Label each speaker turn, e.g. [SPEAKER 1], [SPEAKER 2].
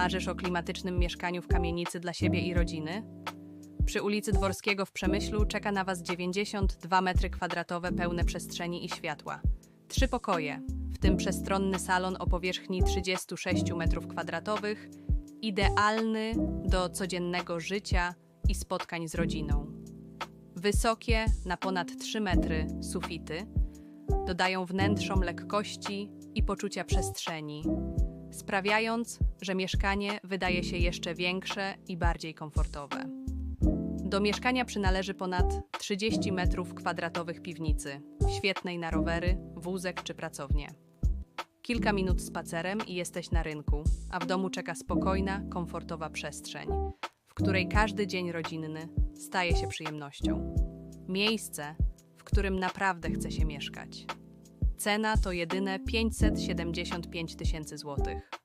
[SPEAKER 1] Marzysz o klimatycznym mieszkaniu w kamienicy dla siebie i rodziny? Przy ulicy Dworskiego w Przemyślu czeka na Was 92 metry kwadratowe pełne przestrzeni i światła. Trzy pokoje, w tym przestronny salon o powierzchni 36 metrów kwadratowych, idealny do codziennego życia i spotkań z rodziną. Wysokie, na ponad 3 metry, sufity dodają wnętrzom lekkości i poczucia przestrzeni, sprawiając, że mieszkanie wydaje się jeszcze większe i bardziej komfortowe. Do mieszkania przynależy ponad 30 metrów kwadratowych piwnicy, świetnej na rowery, wózek czy pracownię. Kilka minut spacerem i jesteś na rynku, a w domu czeka spokojna, komfortowa przestrzeń, w której każdy dzień rodzinny staje się przyjemnością. Miejsce, w którym naprawdę chce się mieszkać. Cena to jedyne 575 tysięcy złotych.